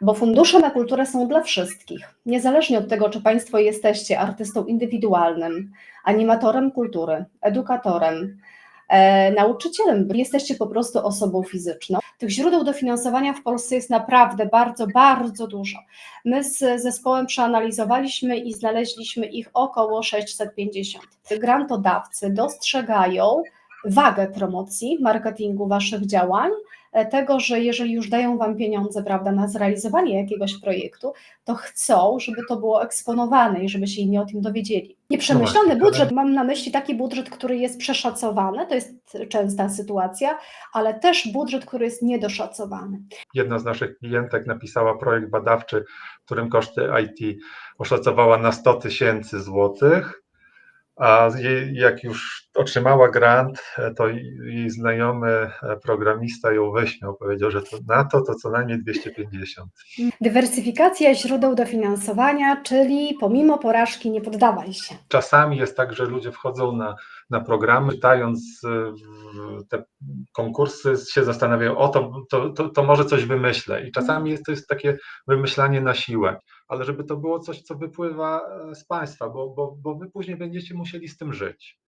bo fundusze na kulturę są dla wszystkich, niezależnie od tego, czy Państwo jesteście artystą indywidualnym, animatorem kultury, edukatorem, e, nauczycielem, jesteście po prostu osobą fizyczną. Tych źródeł dofinansowania w Polsce jest naprawdę bardzo, bardzo dużo. My z zespołem przeanalizowaliśmy i znaleźliśmy ich około 650. Grantodawcy dostrzegają wagę promocji, marketingu Waszych działań, e, tego, że jeżeli już dają Wam pieniądze, prawda, na zrealizowanie jakiegoś projektu, to chcą, żeby to było eksponowane i żeby się inni o tym dowiedzieli. Nieprzemyślany właśnie, budżet, mam na myśli taki budżet, który jest przeszacowany, to jest częsta sytuacja, ale też budżet, który jest niedoszacowany. Jedna z naszych klientek napisała projekt badawczy, w którym koszty IT oszacowała na 100 tysięcy złotych, a jak już otrzymała grant, to jej znajomy programista ją wyśmiał, powiedział, że to na to to co najmniej 250. Dywersyfikacja źródeł dofinansowania, czyli pomimo porażki nie poddawaj się. Czasami jest tak, że ludzie wchodzą na, na programy, czytając w te konkursy, się zastanawiają, o to, to, to, to może coś wymyślę. I czasami jest to jest takie wymyślanie na siłę, ale żeby to było coś, co wypływa z Państwa, bo, bo, bo Wy później będziecie musieli z tym żyć.